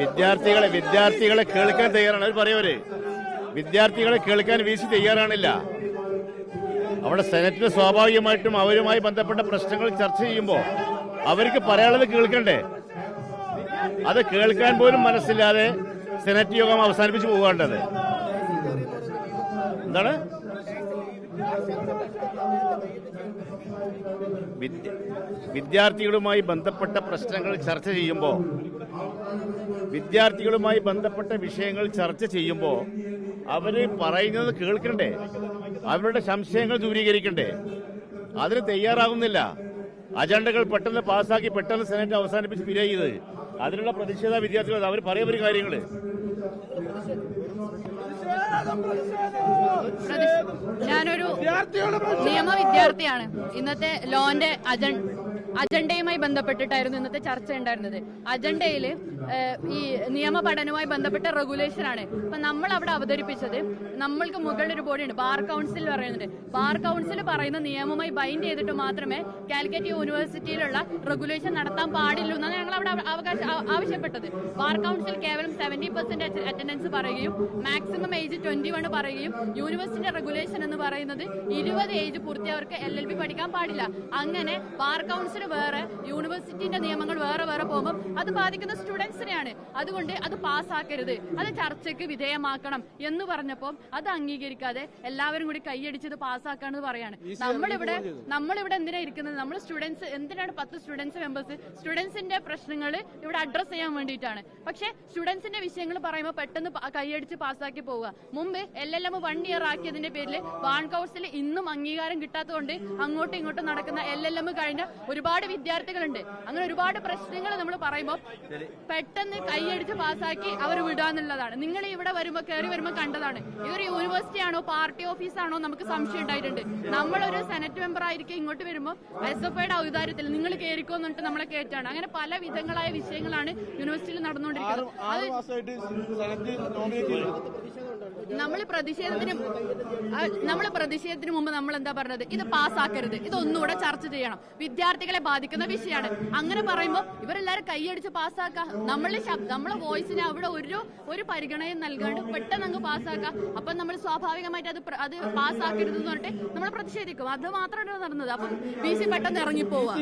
വിദ്യാർത്ഥികളെ വിദ്യാർത്ഥികളെ കേൾക്കാൻ തയ്യാറാണ്. അവർ പറയവര്. വിദ്യാർത്ഥികളെ കേൾക്കാൻ വീശി തയ്യാറാണില്ല. അവിടെ സെനറ്റിൽ സ്വാഭാവികമായിട്ടും അവരുമായി ബന്ധപ്പെട്ട പ്രശ്നങ്ങൾ ചർച്ച ചെയ്യുമ്പോൾ അവർക്ക് പറയാനുള്ളത് കേൾക്കണ്ടേ? അത് കേൾക്കാൻ പോലും മനസ്സില്ലാതെ സെനറ്റ് യോഗം അവസാനിപ്പിച്ച് പോകേണ്ടത് എന്താണ്? വിദ്യാർത്ഥികളുമായി ബന്ധപ്പെട്ട പ്രശ്നങ്ങൾ ചർച്ച ചെയ്യുമ്പോൾ വിദ്യാർത്ഥികളുമായി ബന്ധപ്പെട്ട വിഷയങ്ങൾ ചർച്ച ചെയ്യുമ്പോൾ അവർ പറയുന്നത് കേൾക്കണ്ടേ? അവരുടെ സംശയങ്ങൾ ദൂരീകരിക്കണ്ടേ? അതിന് തയ്യാറാകുന്നില്ല അജണ്ടകൾ പെട്ടെന്ന് പാസ്സാക്കി പെട്ടെന്ന് സെനറ്റ് അവസാനിപ്പിച്ച് പിരിയ ചെയ്ത് അതിനുള്ള പ്രതിഷേധ വിദ്യാർത്ഥികൾ അവർ പറയുന്ന ഒരു കാര്യങ്ങൾ ഞാനൊരു നിയമ വിദ്യാർത്ഥിയാണ് ഇന്നത്തെ ലോന്റെ അജണ്ട അജണ്ടയുമായി ബന്ധപ്പെട്ടിട്ടായിരുന്നു ഇന്നത്തെ ചർച്ച ഉണ്ടായിരുന്നത്. അജണ്ടയിൽ ഈ നിയമ പഠനവുമായി ബന്ധപ്പെട്ട റെഗുലേഷൻ ആണ്. അപ്പൊ നമ്മൾ അവിടെ അവതരിപ്പിച്ചത് നമ്മൾക്ക് മുകളിൽ ഒരു ബോഡിയുണ്ട് ബാർ കൗൺസിൽ പറയുന്നുണ്ട് ബാർ കൗൺസിൽ പറയുന്ന നിയമമായി ബൈൻഡ് ചെയ്തിട്ട് മാത്രമേ കാലിക്കറ്റ് യൂണിവേഴ്സിറ്റിയിലുള്ള റെഗുലേഷൻ നടത്താൻ പാടില്ലൂ എന്നാണ് ഞങ്ങൾ അവിടെ അവകാശം അവകാശ ആവശ്യപ്പെട്ടത്. ബാർ കൗൺസിൽ കേവലം സെവന്റി പെർസെന്റ് അറ്റൻഡൻസ് പറയുകയും മാക്സിമം ഏജ് ട്വന്റി വൺ പറയുകയും യൂണിവേഴ്സിറ്റി റെഗുലേഷൻ എന്ന് പറയുന്നത് ഇരുപത് ഏജ് പൂർത്തിയവർക്ക് എൽ എൽ ബി പഠിക്കാൻ പാടില്ല. അങ്ങനെ ബാർ കൗൺസിൽ വേറെ യൂണിവേഴ്സിറ്റിന്റെ നിയമങ്ങൾ വേറെ വേറെ പോകുമ്പോൾ അത് ബാധിക്കുന്ന സ്റ്റുഡൻസിനെയാണ് അതുകൊണ്ട് അത് പാസ്സാക്കരുത് അത് ചർച്ചയ്ക്ക് വിധേയമാക്കണം എന്ന് പറഞ്ഞപ്പോൾ അത് അംഗീകരിക്കാതെ എല്ലാവരും കൂടി കൈയടിച്ചത് പാസ്സാക്കാണെന്ന് പറയാണ്. നമ്മളിവിടെ നമ്മളിവിടെ എന്തിനാ ഇരിക്കുന്നത്? നമ്മൾ സ്റ്റുഡൻസ് എന്തിനാണ് പത്ത് സ്റ്റുഡൻസ് മെമ്പേഴ്സ് സ്റ്റുഡൻസിന്റെ പ്രശ്നങ്ങൾ ഇവിടെ അഡ്രസ് ചെയ്യാൻ വേണ്ടിയിട്ടാണ്. പക്ഷേ സ്റ്റുഡൻസിന്റെ വിഷയങ്ങൾ പറയുമ്പോൾ പെട്ടെന്ന് കൈയടിച്ച് പാസ്സാക്കി പോവുക. മുമ്പ് L L M one year ആക്കിയതിന്റെ പേരിൽ ബാൺ കൗൺസിൽ ഇന്നും അംഗീകാരം കിട്ടാത്തതുകൊണ്ട് അങ്ങോട്ടും ഇങ്ങോട്ടും നടക്കുന്ന എൽ എൽ എം കഴിഞ്ഞ ഒരുപാട് വിദ്യാർത്ഥികളുണ്ട്. അങ്ങനെ ഒരുപാട് പ്രശ്നങ്ങൾ നമ്മൾ പറയുമ്പോൾ പെട്ടെന്ന് കൈയടിച്ച് പാസ്സാക്കി അവർ വിടാന്നുള്ളതാണ് നിങ്ങൾ ഇവിടെ വരുമ്പോൾ കയറി വരുമ്പോൾ കണ്ടതാണ്. ഇതൊരു യൂണിവേഴ്സിറ്റി ആണോ പാർട്ടി ഓഫീസാണോ നമുക്ക് സംശയം ഉണ്ടായിട്ടുണ്ട്. നമ്മളൊരു സെനറ്റ് മെമ്പർ ആയിരിക്കും ഇങ്ങോട്ട് വരുമ്പോൾ എസ് എഫ് ഐയുടെ ഔദാര്യത്തിൽ നിങ്ങൾ കയറിക്കോ എന്നിട്ട് നമ്മളെ കയറ്റാണ് അങ്ങനെ പല വിധങ്ങളായ വിഷയങ്ങളാണ് യൂണിവേഴ്സിറ്റിയിൽ നടന്നുകൊണ്ടിരിക്കുന്നത്. നമ്മൾ പ്രതിഷേധത്തിന് നമ്മൾ പ്രതിഷേധത്തിന് മുമ്പ് നമ്മൾ എന്താ പറഞ്ഞത്? ഇത് പാസ്സാക്കരുത് ഇതൊന്നുകൂടെ ചർച്ച ചെയ്യണം. വിദ്യാർത്ഥികളെ ബാധിക്കുന്ന വിഷയമാണ്. അങ്ങനെ പറയുമ്പോൾ ഇവരെല്ലാരും കൈയടിച്ച് പാസ്സാക്കുക നമ്മളെ നമ്മളെ വോയിസിന് അവിടെ ഒരു ഒരു പരിഗണനയും നൽകാണ്ട് പെട്ടെന്ന് അങ്ങ് പാസ്സാക്കുക അപ്പം നമ്മൾ സ്വാഭാവികമായിട്ട് അത് അത് പാസ്സാക്കരുത് എന്ന് പറഞ്ഞിട്ട് നമ്മൾ പ്രതിഷേധിക്കും. അത് മാത്രമല്ല നടന്നത്. അപ്പം ബി സി പെട്ടെന്ന് ഇറങ്ങിപ്പോവുക